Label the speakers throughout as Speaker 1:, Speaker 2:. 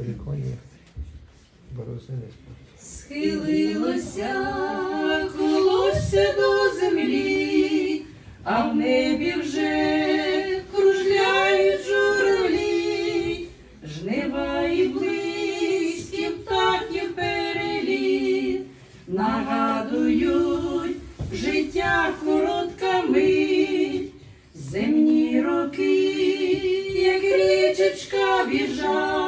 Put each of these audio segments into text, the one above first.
Speaker 1: віконі борозни не спав.
Speaker 2: Схилилося колося до землі, а в небі вже кружляють журавлі, жнива і близькі птахів переліт, нагадують життя коротка мить, земні роки, як річечка біжать,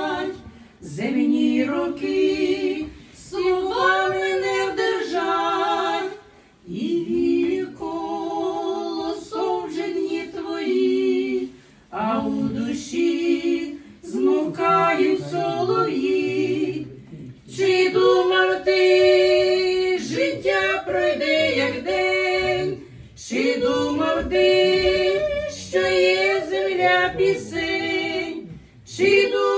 Speaker 2: земні роки словами не вдержать, і вірі колосом вже дні твої, а у душі змовкають солов'ї. Чи думав ти, життя пройде як день, чи думав ти, що є земля пісень, чи думав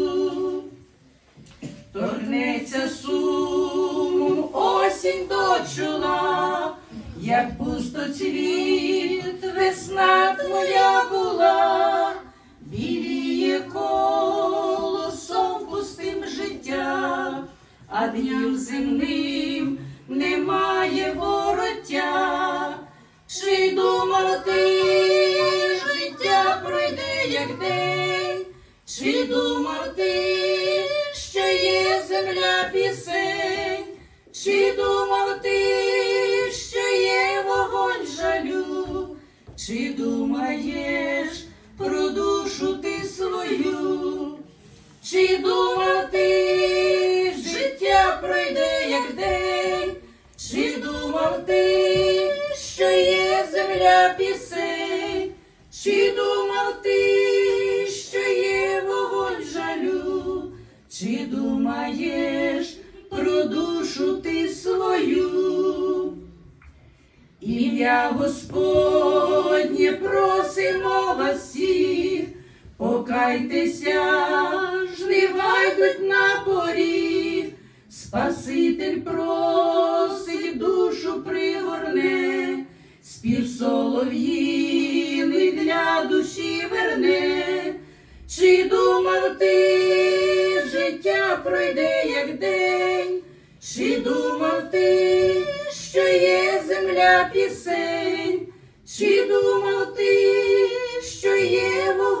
Speaker 2: Як пустоцвіт весна твоя була, біліє колосом пустим життя, а дням земним немає вороття. Чи думав ти, життя пройде як день, чи думав ти, що є земля пісень, чи думав чи думаєш про душу ти свою, чи думав ти, життя пройде як день, чи думав ти, що є земля пісень, чи думав ти, що є вогонь жалю, чи думаєш про душу ти свою? Ім'я Господнє покайтеся, жнива йдуть на поріг, Спаситель просить душу пригорне, спів солов'їний для душі верне. Чи думав ти, життя пройде як день, чи думав ти, що є земля пісень, чи думав ти, що є вогонь